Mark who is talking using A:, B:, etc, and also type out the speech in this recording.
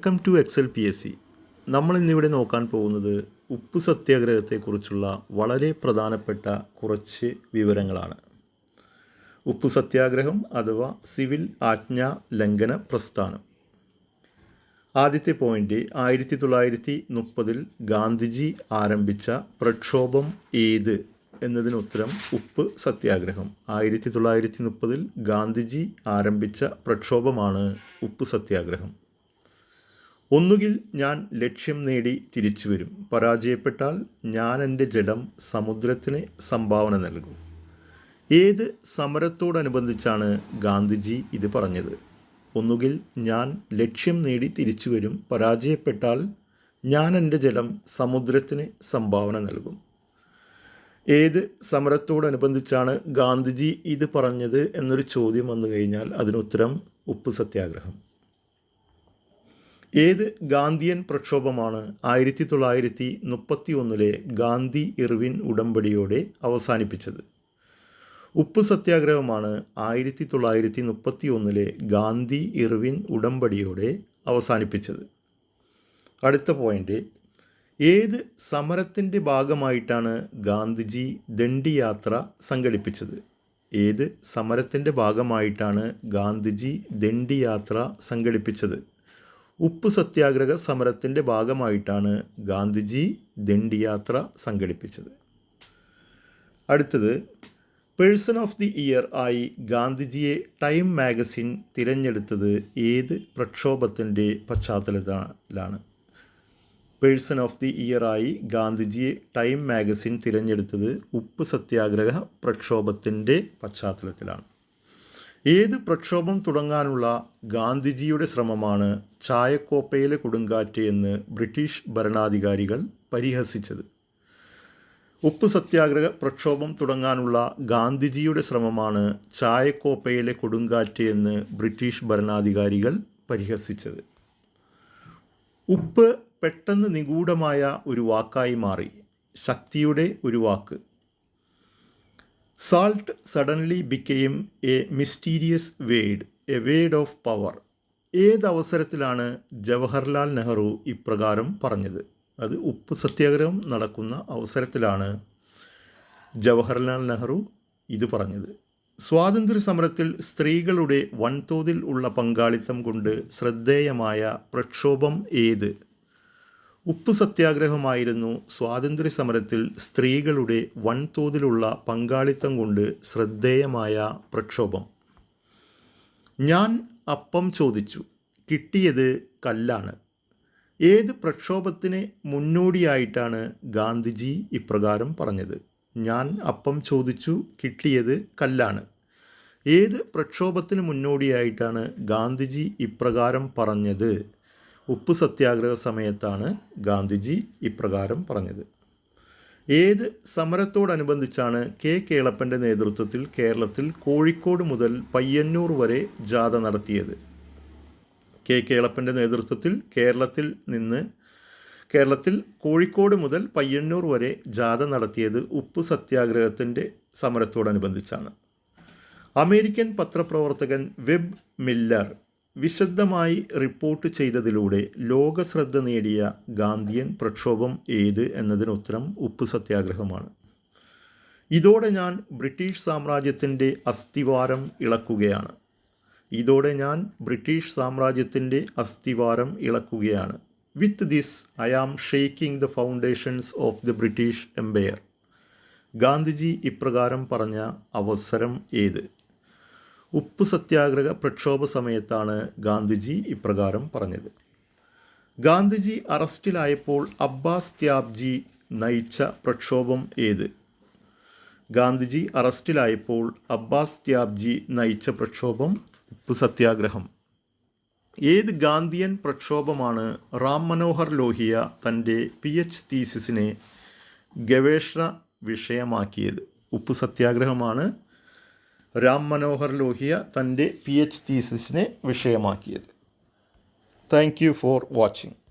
A: Welcome to Excel P S C നമ്മൾ ഇന്നിവിടെ നോക്കാൻ പോകുന്നത് ഉപ്പ് സത്യാഗ്രഹത്തെക്കുറിച്ചുള്ള വളരെ പ്രധാനപ്പെട്ട കുറച്ച് വിവരങ്ങളാണ്. ഉപ്പ് സത്യാഗ്രഹം അഥവാ സിവിൽ ആജ്ഞാ ലംഘന പ്രസ്ഥാനം. ആദ്യത്തെ പോയിന്റ് ആയിരത്തി തൊള്ളായിരത്തി മുപ്പതിൽ ഗാന്ധിജി ആരംഭിച്ച പ്രക്ഷോഭം ഏത് എന്നതിന് ഉത്തരം ഉപ്പ് സത്യാഗ്രഹം. ആയിരത്തി തൊള്ളായിരത്തി മുപ്പതിൽ ഗാന്ധിജി ആരംഭിച്ച പ്രക്ഷോഭമാണ് ഉപ്പ് സത്യാഗ്രഹം. ഒന്നുകിൽ ഞാൻ ലക്ഷ്യം നേടി തിരിച്ചു വരും. പരാജയപ്പെട്ടാൽ ഞാൻ എന്റെ ജഡം സമുദ്രത്തിന് സംഭാവന നൽകും. ഏത് സമരത്തോടനുബന്ധിച്ചാണ് ഗാന്ധിജി ഇത് പറഞ്ഞത്? ഒന്നുകിൽ ഞാൻ ലക്ഷ്യം നേടി തിരിച്ചു വരും. പരാജയപ്പെട്ടാൽ ഞാൻ എന്റെ ജലം സമുദ്രത്തിന് സംഭാവന നൽകും. ഏത് സമരത്തോടനുബന്ധിച്ചാണ് ഗാന്ധിജി ഇത് പറഞ്ഞത് എന്നൊരു ചോദ്യം വന്നു കഴിഞ്ഞാൽ അതിനുത്തരം ഉപ്പ് സത്യാഗ്രഹം. ഏത് ഗാന്ധിയൻ പ്രക്ഷോഭമാണ് ആയിരത്തി തൊള്ളായിരത്തി മുപ്പത്തി ഒന്നിലെ ഗാന്ധി ഇർവിൻ ഉടമ്പടിയോടെ അവസാനിപ്പിച്ചത്? ഉപ്പ് സത്യാഗ്രഹമാണ് ആയിരത്തി തൊള്ളായിരത്തി മുപ്പത്തി ഒന്നിലെ ഗാന്ധി ഇർവിൻ ഉടമ്പടിയോടെ അവസാനിപ്പിച്ചത്. അടുത്ത പോയിന്റ് ഏത് സമരത്തിന്റെ ഭാഗമായിട്ടാണ് ഗാന്ധിജി ദണ്ഡി യാത്ര സംഘടിപ്പിച്ചത്? ഏത് സമരത്തിന്റെ ഭാഗമായിട്ടാണ് ഗാന്ധിജി ദണ്ഡി യാത്ര സംഘടിപ്പിച്ചത്? ഉപ്പ് സത്യാഗ്രഹ സമരത്തിന്റെ ഭാഗമായിട്ടാണ് ഗാന്ധിജി ദണ്ഡിയാത്ര സംഘടിപ്പിച്ചത്. അടുത്തത് പേഴ്സൺ ഓഫ് ദി ഇയർ ആയി ഗാന്ധിജിയെ ടൈം മാഗസിൻ തിരഞ്ഞെടുത്തത് ഏത് പ്രക്ഷോഭത്തിന്റെ പശ്ചാത്തലത്തിലാണ്? പേഴ്സൺ ഓഫ് ദി ഇയർ ആയി ഗാന്ധിജിയെ ടൈം മാഗസിൻ തിരഞ്ഞെടുത്തത് ഉപ്പ് സത്യാഗ്രഹ പ്രക്ഷോഭത്തിന്റെ പശ്ചാത്തലത്തിലാണ്. ഏത് പ്രക്ഷോഭം തുടങ്ങാനുള്ള ഗാന്ധിജിയുടെ ശ്രമമാണ് ചായക്കോപ്പയിലെ കൊടുങ്കാറ്റ് എന്ന് ബ്രിട്ടീഷ് ഭരണാധികാരികൾ പരിഹസിച്ചത്? ഉപ്പ് സത്യാഗ്രഹ പ്രക്ഷോഭം തുടങ്ങാനുള്ള ഗാന്ധിജിയുടെ ശ്രമമാണ് ചായക്കോപ്പയിലെ കൊടുങ്കാറ്റ് എന്ന് ബ്രിട്ടീഷ് ഭരണാധികാരികൾ പരിഹസിച്ചത്. ഉപ്പ് പെട്ടെന്ന് നിഗൂഢമായ ഒരു വാക്കായി മാറി. ശക്തിയുടെ ഒരു വാക്ക്. Salt suddenly ബിക്കെയും a mysterious word a word of power ഏത് അവസരത്തിലാണ് ജവഹർലാൽ നെഹ്റു ഇപ്രകാരം പറഞ്ഞത്? അത് ഉപ്പ് സത്യാഗ്രഹം നടക്കുന്ന അവസരത്തിലാണ് ജവഹർലാൽ നെഹ്റു ഇത് പറഞ്ഞത്. സ്വാതന്ത്ര്യ സമരത്തിൽ സ്ത്രീകളുടെ വൻതോതിൽ ഉള്ള പങ്കാളിത്തം കൊണ്ട് ശ്രദ്ധേയമായ പ്രക്ഷോഭം ഏത്? ഉപ്പ് സത്യാഗ്രഹമായിരുന്നു സ്വാതന്ത്ര്യ സമരത്തിൽ സ്ത്രീകളുടെ വൻതോതിലുള്ള പങ്കാളിത്തം കൊണ്ട് ശ്രദ്ധേയമായ പ്രക്ഷോഭം. ഞാൻ അപ്പം ചോദിച്ചു കിട്ടിയത് കല്ലാണ്. ഏത് പ്രക്ഷോഭത്തിന് മുന്നോടിയായിട്ടാണ് ഗാന്ധിജി ഇപ്രകാരം പറഞ്ഞത്? ഞാൻ അപ്പം ചോദിച്ചു കിട്ടിയത് കല്ലാണ്. ഏത് പ്രക്ഷോഭത്തിന് മുന്നോടിയായിട്ടാണ് ഗാന്ധിജി ഇപ്രകാരം പറഞ്ഞത്? ഉപ്പ് സത്യാഗ്രഹ സമയത്താണ് ഗാന്ധിജി ഇപ്രകാരം പറഞ്ഞത്. ഏത് സമരത്തോടനുബന്ധിച്ചാണ് കെ കേളപ്പന്റെ നേതൃത്വത്തിൽ കേരളത്തിൽ കോഴിക്കോട് മുതൽ പയ്യന്നൂർ വരെ ജാഥ നടത്തിയത്? കെ കേളപ്പന്റെ നേതൃത്വത്തിൽ കേരളത്തിൽ നിന്ന് കേരളത്തിൽ കോഴിക്കോട് മുതൽ പയ്യന്നൂർ വരെ ജാഥ നടത്തിയത് ഉപ്പ് സത്യാഗ്രഹത്തിന്റെ സമരത്തോടനുബന്ധിച്ചാണ്. അമേരിക്കൻ പത്രപ്രവർത്തകൻ വെബ് മില്ലർ വിശദമായി റിപ്പോർട്ട് ചെയ്തതിലൂടെ ലോക ശ്രദ്ധ നേടിയ ഗാന്ധിയൻ പ്രക്ഷോഭം ഏത് എന്നതിന് ഉത്തരം ഉപ്പ് സത്യാഗ്രഹമാണ്. ഇതോടെ ഞാൻ ബ്രിട്ടീഷ് സാമ്രാജ്യത്തിന്റെ അസ്ഥിവാരം ഇളക്കുകയാണ്. ഇതോടെ ഞാൻ ബ്രിട്ടീഷ് സാമ്രാജ്യത്തിന്റെ അസ്ഥിവാരം ഇളക്കുകയാണ്. With this I am shaking the foundations of the British empire Gandhiji ഇപ്രകാരം പറഞ്ഞ അവസരം ഏത്? ഉപ്പ് സത്യാഗ്രഹ പ്രക്ഷോഭ സമയത്താണ് ഗാന്ധിജി ഇപ്രകാരം പറഞ്ഞത്. ഗാന്ധിജി അറസ്റ്റിലായപ്പോൾ അബ്ബാസ് ത്യാബ്ജി നയിച്ച പ്രക്ഷോഭം ഏത്? ഗാന്ധിജി അറസ്റ്റിലായപ്പോൾ അബ്ബാസ് ത്യാബ്ജി നയിച്ച പ്രക്ഷോഭം ഉപ്പ് സത്യാഗ്രഹം. ഏത് ഗാന്ധിയൻ പ്രക്ഷോഭമാണ് റാം മനോഹർ ലോഹിയ തന്റെ പി എച്ച് തീസിസിനെ ഗവേഷണ വിഷയമാക്കിയത്? ഉപ്പ് സത്യാഗ്രഹമാണ് രാം മനോഹർ ലോഹിയ തന്റെ പി എച്ച് തീസിസിനെ വിഷയമാക്കിയത്. Thank you for watching